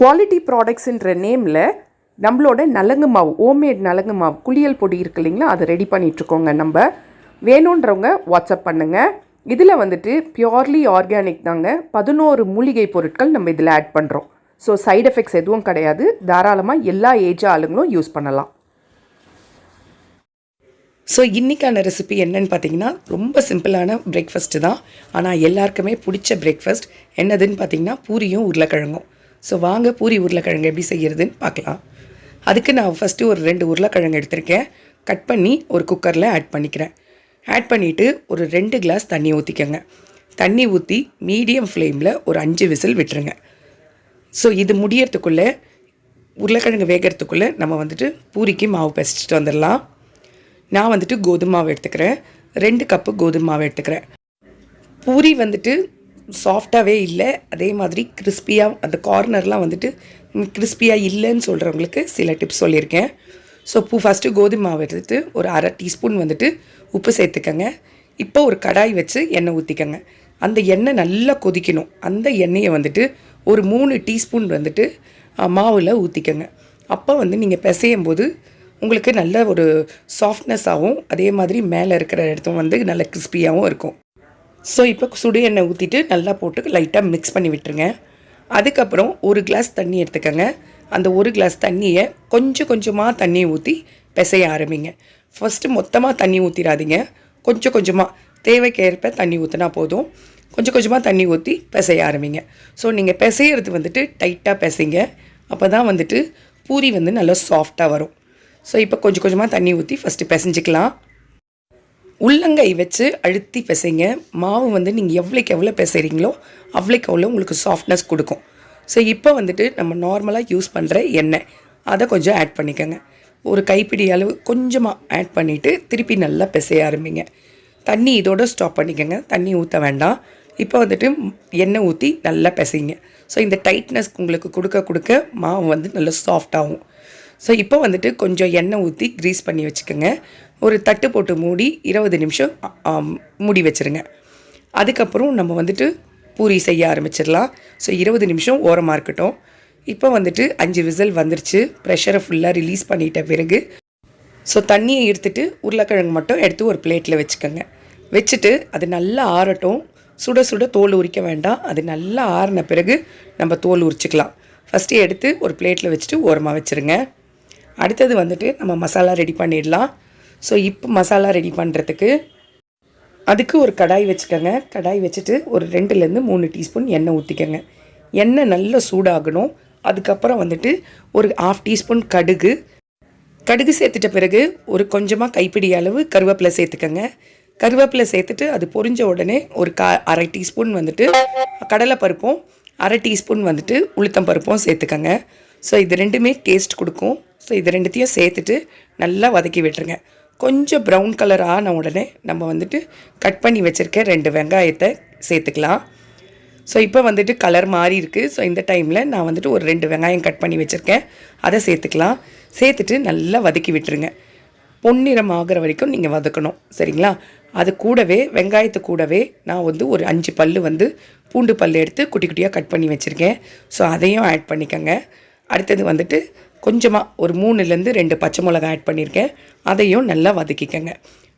Quality ப்ராடக்ட்ஸுன்ற நேமில் நம்மளோட நலங்கு மாவு ஹோம்மேட் நலங்கு மாவு குளியல் பொடி இருக்கு இல்லைங்களா? அதை ரெடி பண்ணிகிட்ருக்கோங்க நம்ம. வேணுன்றவங்க வாட்ஸ்அப் பண்ணுங்கள் இதில் வந்துட்டு பியோர்லி ஆர்கானிக் தாங்க. பதினோரு மூலிகை பொருட்கள் நம்ம இதில் ஆட் பண்ணுறோம் ஸோ சைடு எஃபெக்ட்ஸ் எதுவும் கிடையாது. தாராளமாக எல்லா ஏஜ் ஆளுங்களும் யூஸ் பண்ணலாம். ஸோ இன்றைக்கான ரெசிபி என்னன்னு பார்த்தீங்கன்னா ரொம்ப சிம்பிளான பிரேக்ஃபாஸ்ட்டு தான். ஆனால் எல்லாருக்குமே பிடிச்ச பிரேக்ஃபாஸ்ட் என்னதுன்னு பார்த்தீங்கன்னா பூரியும் உருளைக்கிழங்கும். ஸோ வாங்க பூரி உருளைக்கிழங்கு எப்படி செய்கிறதுன்னு பார்க்கலாம். அதுக்கு நான் ஃபஸ்ட்டு ஒரு ரெண்டு உருளைக்கிழங்கு எடுத்திருக்கேன். கட் பண்ணி ஒரு குக்கரில் ஆட் பண்ணிக்கிறேன். ஆட் பண்ணிவிட்டு ஒரு ரெண்டு கிளாஸ் தண்ணி ஊற்றிக்கோங்க தண்ணி ஊற்றி மீடியம் ஃப்ளேமில் ஒரு அஞ்சு விசில் விட்டுருங்க. ஸோ இது முடியறதுக்குள்ளே உருளைக்கிழங்கு வேகிறதுக்குள்ளே நம்ம வந்துட்டு பூரிக்கு மாவு பிசைச்சிட்டு வந்துடலாம். நான் வந்துட்டு கோதுமை மாவு எடுத்துக்கிறேன். ரெண்டு கப்பு கோதுமை மாவு எடுத்துக்கிறேன். பூரி வந்துட்டு சாஃப்டாகவே இல்லை. அதே மாதிரி கிறிஸ்பியாக அந்த கார்னர்லாம் வந்துட்டு கிறிஸ்பியாக இல்லைன்னு சொல்கிறவங்களுக்கு சில டிப்ஸ் சொல்லியிருக்கேன். ஸோ பூ ஃபஸ்ட்டு கோதுமை மாவு எடுத்துட்டு ஒரு அரை டீஸ்பூன் வந்துட்டு உப்பு சேர்த்துக்கங்க. இப்போ ஒரு கடாய் வச்சு எண்ணெய் ஊற்றிக்கங்க அந்த எண்ணெய் நல்லா கொதிக்கணும். அந்த எண்ணெயை வந்துட்டு ஒரு மூணு டீஸ்பூன் வந்துட்டு மாவில் ஊற்றிக்கங்க அப்போ வந்து நீங்கள் பிசையும் போது உங்களுக்கு நல்ல ஒரு சாஃப்ட்னஸாகவும் அதே மாதிரி மேலே இருக்கிற இடத்தும் வந்து நல்ல கிறிஸ்பியாகவும் இருக்கும். ஸோ இப்போ சுடு எண்ணெய் ஊற்றிட்டு நல்லா போட்டு லைட்டாக மிக்ஸ் பண்ணி விட்டுருங்க. அதுக்கப்புறம் ஒரு கிளாஸ் தண்ணி எடுத்துக்கோங்க. அந்த ஒரு கிளாஸ் தண்ணியை கொஞ்சம் கொஞ்சமாக தண்ணியை ஊற்றி பிசைய ஆரம்பிங்க. ஃபஸ்ட்டு மொத்தமாக தண்ணி ஊற்றிடாதீங்க கொஞ்சம் கொஞ்சமாக தேவைக்கேற்ப தண்ணி ஊற்றினா போதும். கொஞ்சம் கொஞ்சமாக தண்ணி ஊற்றி பிசைய ஆரம்பிங்க. ஸோ நீங்கள் பிசையிறது வந்துட்டு டைட்டாக பிசைங்க. அப்போ தான் வந்துட்டு பூரி வந்து நல்லா சாஃப்டாக வரும். ஸோ இப்போ கொஞ்சம் கொஞ்சமாக தண்ணி ஊற்றி ஃபஸ்ட்டு பிசைஞ்சிக்கலாம். உள்ளங்கை வச்சு அழுத்தி பிசைங்க. மாவு வந்து நீங்கள் எவ்வளோக்கு எவ்வளோ பிசைறீங்களோ அவ்வளோக்கு அவ்வளோ உங்களுக்கு சாஃப்ட்னஸ் கொடுக்கும். ஸோ இப்போ வந்துட்டு நம்ம நார்மலாக யூஸ் பண்ணுற எண்ணெய். அதை கொஞ்சம் ஆட் பண்ணிக்கோங்க. ஒரு கைப்பிடி அளவு கொஞ்சமாக ஆட் பண்ணிவிட்டு திருப்பி நல்லா பிசைய ஆரம்பிங்க. தண்ணி இதோட ஸ்டாப் பண்ணிக்கோங்க. தண்ணி ஊற்ற வேண்டாம். இப்போ வந்துட்டு எண்ணெய் ஊற்றி நல்லா பிசைங்க. ஸோ இந்த டைட்னஸ் உங்களுக்கு கொடுக்க கொடுக்க மாவு வந்து நல்லா சாஃப்டாகும் ஸோ இப்போ வந்துட்டு கொஞ்சம் எண்ணெய் ஊற்றி க்ரீஸ் பண்ணி வச்சுக்கோங்க. ஒரு தட்டு போட்டு மூடி இருபது நிமிஷம் மூடி வச்சுருங்க. அதுக்கப்புறம் நம்ம வந்துட்டு பூரி செய்ய ஆரம்பிச்சிடலாம். ஸோ இருபது நிமிஷம் ஓரமாக இருக்கட்டும். இப்போ வந்துட்டு அஞ்சு விசில் வந்துருச்சு. ப்ரெஷரை ஃபுல்லாக ரிலீஸ் பண்ணிட்ட பிறகு ஸோ தண்ணியை எடுத்துகிட்டு உருளைக்கிழங்கு மட்டும் எடுத்து ஒரு பிளேட்டில் வச்சுக்கோங்க. வச்சுட்டு அது நல்லா ஆறட்டும். சுட சுட தோல் உரிக்க வேண்டாம். அது நல்லா ஆறின பிறகு நம்ம தோல் உரிச்சிக்கலாம். ஃபஸ்ட்டு எடுத்து ஒரு பிளேட்டில் வச்சுட்டு ஓரமாக வச்சுருங்க. அடுத்தது வந்துட்டு நம்ம மசாலா ரெடி பண்ணிடலாம். ஸோ இப்போ மசாலா ரெடி பண்ணுறதுக்கு அதுக்கு ஒரு கடாய் வச்சுக்கோங்க. கடாய் வச்சுட்டு ஒரு ரெண்டுலேருந்து மூணு டீஸ்பூன் எண்ணெய் ஊற்றிக்கோங்க எண்ணெய் நல்லா சூடாகணும். அதுக்கப்புறம் வந்துட்டு ஒரு ஆஃப் டீஸ்பூன் கடுகு. கடுகு சேர்த்துட்ட பிறகு ஒரு கொஞ்சமாக கைப்பிடி அளவு கருவேப்பிலை சேர்த்துக்கோங்க. கருவேப்பிலை சேர்த்துட்டு அது பொரிஞ்ச உடனே ஒரு கா அரை டீஸ்பூன் வந்துட்டு கடலைப்பருப்பும் அரை டீஸ்பூன் வந்துட்டு உளுத்தம் பருப்பும் சேர்த்துக்கோங்க. ஸோ இது ரெண்டுமே டேஸ்ட் கொடுக்கும். ஸோ இது ரெண்டுத்தையும் சேர்த்துட்டு நல்லா வதக்கி விட்டுருங்க. கொஞ்சம் ப்ரௌன் கலர் ஆன உடனே நம்ம வந்துட்டு கட் பண்ணி வச்சுருக்க ரெண்டு வெங்காயத்தை சேர்த்துக்கலாம். ஸோ இப்போ வந்துட்டு கலர் மாறி இருக்குது ஸோ இந்த டைமில் நான் வந்துட்டு ஒரு ரெண்டு வெங்காயம் கட் பண்ணி வச்சுருக்கேன். அதை சேர்த்துக்கலாம். சேர்த்துட்டு நல்லா வதக்கி விட்டுருங்க. பொன்னிறம் ஆகிற வரைக்கும் நீங்கள் வதக்கணும். சரிங்களா? அது கூடவே வெங்காயத்து கூடவே நான் வந்து ஒரு அஞ்சு பல் வந்து பூண்டு பல் எடுத்து குட்டி குட்டியாக கட் பண்ணி வச்சுருக்கேன். ஸோ அதையும் ஆட் பண்ணிக்கோங்க. அடுத்தது வந்துட்டு கொஞ்சமாக ஒரு மூணுலேருந்து ரெண்டு பச்சை மிளகா ஆட் பண்ணியிருக்கேன். அதையும் நல்லா வதக்கிக்கங்க.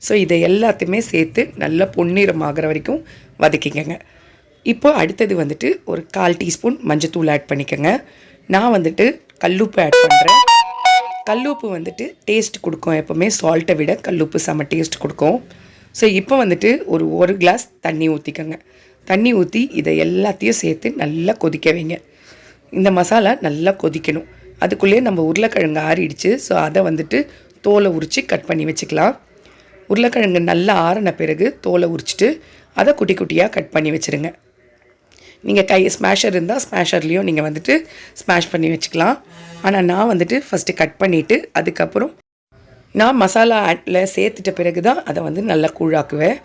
ஸோ இதை எல்லாத்தையுமே சேர்த்து நல்லா பொன்னிறம் ஆகிற வரைக்கும் வதக்கிக்கங்க. இப்போ அடுத்தது வந்துட்டு ஒரு கால் டீஸ்பூன் மஞ்சத்தூள் ஆட் பண்ணிக்கோங்க. நான் வந்துட்டு கல்லுப்பு ஆட் பண்ணுறேன் கல்லுப்பு வந்துட்டு டேஸ்ட் கொடுக்கும். எப்போவுமே சால்ட்டை விட கல்லுப்பு செம்ம டேஸ்ட் கொடுக்கும். ஸோ இப்போ வந்துட்டு ஒரு ஒரு கிளாஸ் தண்ணி ஊற்றிக்கோங்க தண்ணி ஊற்றி இதை எல்லாத்தையும் சேர்த்து நல்லா கொதிக்க வைங்க. இந்த மசாலா நல்லா கொதிக்கணும். அதுக்குள்ளேயே நம்ம உருளைக்கிழங்கு ஆறிடுச்சு. ஸோ அதை வந்துட்டு தோலை உரித்து கட் பண்ணி வச்சுக்கலாம். உருளைக்கிழங்கு நல்லா ஆறின பிறகு தோலை உரிச்சிட்டு அதை குட்டி குட்டியாக கட் பண்ணி வச்சுருங்க. நீங்கள் கை ஸ்மேஷர் இருந்தால் ஸ்மேஷர்லேயும் நீங்கள் வந்துட்டு ஸ்மாஷ் பண்ணி வச்சுக்கலாம். ஆனால் நான் வந்துட்டு ஃபஸ்ட்டு கட் பண்ணிவிட்டு அதுக்கப்புறம் நான் மசாலா ஆட்டில் சேர்த்துட்ட பிறகு தான் அதை வந்து நல்லா கூழாக்குவேன்.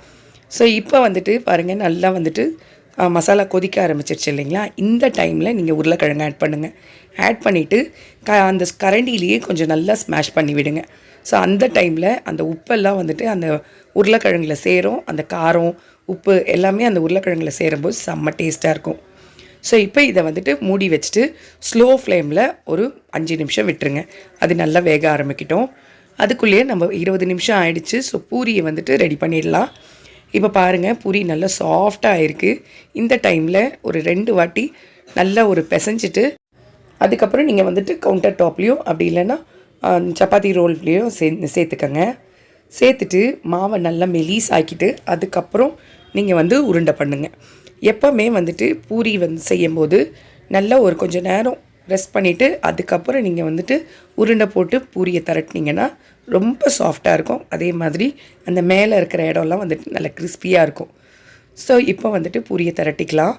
ஸோ இப்போ வந்துட்டு பாருங்கள் நல்லா வந்துட்டு மசாலா கொதிக்க ஆரம்பிச்சிருச்சு இல்லைங்களா? இந்த டைமில் நீங்கள் உருளைக்கிழங்கு ஆட் பண்ணுங்கள் ஆட் பண்ணிவிட்டு க அந்த கரண்டிலேயே கொஞ்சம் நல்லா ஸ்மாஷ் பண்ணி விடுங்க. ஸோ அந்த டைமில் அந்த உப்பெல்லாம் வந்துட்டு அந்த உருளைக்கிழங்குல சேரும் அந்த காரம் உப்பு எல்லாமே அந்த உருளைக்கிழங்குல சேரும்போது செம்ம டேஸ்ட்டாக இருக்கும். ஸோ இப்போ இதை வந்துட்டு மூடி வச்சுட்டு ஸ்லோ ஃப்ளேமில் ஒரு அஞ்சு நிமிஷம் விட்டுருங்க. அது நல்லா வேக ஆரம்பிக்கிட்டோம். அதுக்குள்ளேயே நம்ம இருபது நிமிஷம் ஆயிடுச்சு. ஸோ பூரியை வந்துட்டு ரெடி பண்ணிடலாம். இப்போ பாருங்கள் பூரி நல்லா சாஃப்டாக இருக்குது இந்த டைமில் ஒரு ரெண்டு வாட்டி நல்லா ஒரு பிசைஞ்சிட்டு அதுக்கப்புறம் நீங்கள் வந்துட்டு கவுண்டர் டாப்லேயும் அப்படி இல்லைன்னா சப்பாத்தி ரோல்லையும் சே சேர்த்துக்கங்க. சேர்த்துட்டு மாவை நல்லா மெலீஸ் ஆக்கிட்டு அதுக்கப்புறம் நீங்கள் வந்து உருண்டை பண்ணுங்க. எப்போவுமே வந்துட்டு பூரி வந்து செய்யும்போது நல்லா ஒரு கொஞ்சம் நேரம் ரெஸ்ட் பண்ணிவிட்டு அதுக்கப்புறம் நீங்கள் வந்துட்டு உருண்டை போட்டு பூரியை திரட்டினீங்கன்னா ரொம்ப சாஃப்டாக இருக்கும். அதே மாதிரி அந்த மேலே இருக்கிற இடம்லாம் வந்துட்டு நல்லா கிறிஸ்பியாக இருக்கும். ஸோ இப்போ வந்துட்டு பூரியை திரட்டிக்கலாம்.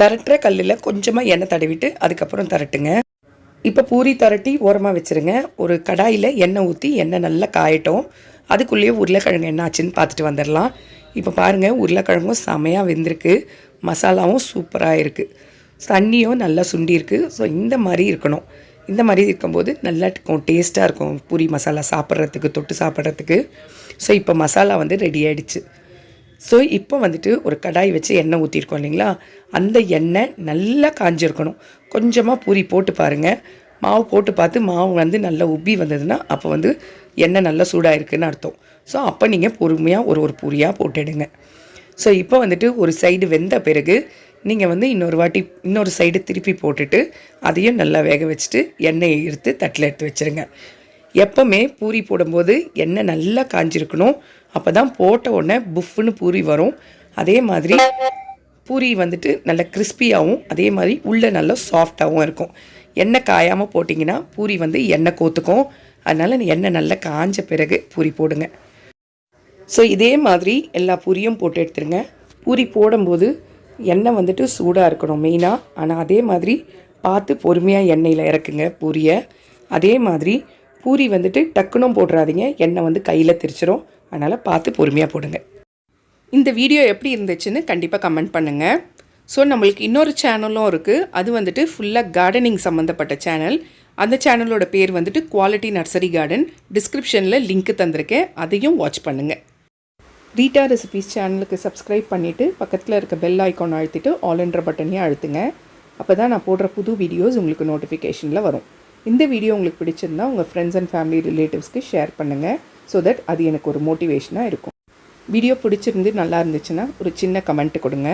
திரட்டுற கல்லில் கொஞ்சமாக எண்ணெய் தடவிட்டு அதுக்கப்புறம் திரட்டுங்க. இப்போ பூரி திரட்டி ஓரமாக வச்சுருங்க. ஒரு கடாயில் எண்ணெய் ஊற்றி எண்ணெய் நல்லா காயட்டும். அதுக்குள்ளேயே உருளைக்கிழங்கு என்ன ஆச்சுன்னு பார்த்துட்டு வந்துடலாம். இப்போ பாருங்கள் உருளைக்கிழங்கும் செமையாக வெந்திருக்கு. மசாலாவும் சூப்பராக இருக்குது தண்ணியும் நல்லா சுண்டியிருக்கு ஸோ இந்த மாதிரி இருக்கணும். இந்த மாதிரி இருக்கும்போது நல்லா இருக்கும் டேஸ்ட்டாக இருக்கும். பூரி மசாலா சாப்பிட்றதுக்கு தொட்டு சாப்பிட்றதுக்கு. ஸோ இப்போ மசாலா வந்து ரெடி ஆகிடுச்சு ஸோ இப்போ வந்துட்டு ஒரு கடாய் வச்சு எண்ணெய் ஊற்றிருக்கோம் இல்லைங்களா? அந்த எண்ணெய் நல்லா காஞ்சிருக்கணும். கொஞ்சமாக பூரி போட்டு பாருங்கள் மாவு போட்டு பார்த்து மாவு வந்து நல்லா உப்பி வந்ததுன்னா அப்போ வந்து எண்ணெய் நல்லா சூடாக இருக்குதுன்னு அர்த்தம். ஸோ அப்போ நீங்கள் பொறுமையாக ஒரு ஒரு பூரியாக போட்டுடுங்க ஸோ இப்போ வந்துட்டு ஒரு சைடு வெந்த பிறகு நீங்கள் வந்து இன்னொரு வாட்டி இன்னொரு சைடு திருப்பி போட்டுட்டு அதையும் நல்லா வேக வச்சுட்டு எண்ணெயை எடுத்து தட்டில் எடுத்து வச்சுருங்க. எப்போவுமே பூரி போடும்போது எண்ணெய் நல்லா காஞ்சிருக்கணும். அப்போ தான் போட்ட உடனே புஃப்னு பூரி வரும். அதே மாதிரி பூரி வந்துட்டு நல்ல கிறிஸ்பியாகவும் அதே மாதிரி உள்ளே நல்லா சாஃப்டாகவும் இருக்கும். எண்ணெய் காயாமல் போட்டிங்கன்னா பூரி வந்து எண்ணெய் கோத்துக்கும். அதனால் எண்ணெய் நல்லா காஞ்ச பிறகு பூரி போடுங்க. ஸோ இதே மாதிரி எல்லா பூரியும் போட்டு எடுத்துருங்க. பூரி போடும்போது எண்ணெய் வந்துட்டு சூடாக இருக்கணும் மெயினாக ஆனால் அதே மாதிரி பார்த்து பொறுமையாக எண்ணெயில் இறக்குங்க பூரியை. அதே மாதிரி பூரி வந்துட்டு டக்குனும் போடுறாதீங்க எண்ணெய் வந்து கையில் திரிச்சிடும் அதனால் பார்த்து பொறுமையாக போடுங்க. இந்த வீடியோ எப்படி இருந்துச்சுன்னு கண்டிப்பாக கமெண்ட் பண்ணுங்கள் ஸோ நம்மளுக்கு இன்னொரு சேனலும் இருக்குது அது வந்துட்டு ஃபுல்லாக கார்டனிங் சம்மந்தப்பட்ட சேனல். அந்த சேனலோட பேர் வந்துட்டு குவாலிட்டி நர்சரி கார்டன் டிஸ்கிரிப்ஷனில் லிங்க் தந்திருக்கேன். அதையும் வாட்ச் பண்ணுங்கள் ரீட்டா ரெசிபீஸ் சேனலுக்கு சப்ஸ்கிரைப் பண்ணிவிட்டு பக்கத்தில் இருக்க பெல் ஐக்கான் அழுத்திட்டு ஆல் என்ற பட்டனையும் அழுத்துங்க. அப்போ தான் நான் போடுற புது வீடியோஸ் உங்களுக்கு நோட்டிஃபிகேஷனில் வரும். இந்த வீடியோ உங்களுக்கு பிடிச்சிருந்தா உங்கள் ஃப்ரெண்ட்ஸ் அண்ட் ஃபேமிலி ரிலேட்டிவ்ஸ்க்கு ஷேர் பண்ணுங்கள் ஸோ தட் அது எனக்கு ஒரு மோட்டிவேஷனாக இருக்கும். வீடியோ பிடிச்சிருந்து நல்லா இருந்துச்சுன்னா ஒரு சின்ன கமெண்ட் கொடுங்க.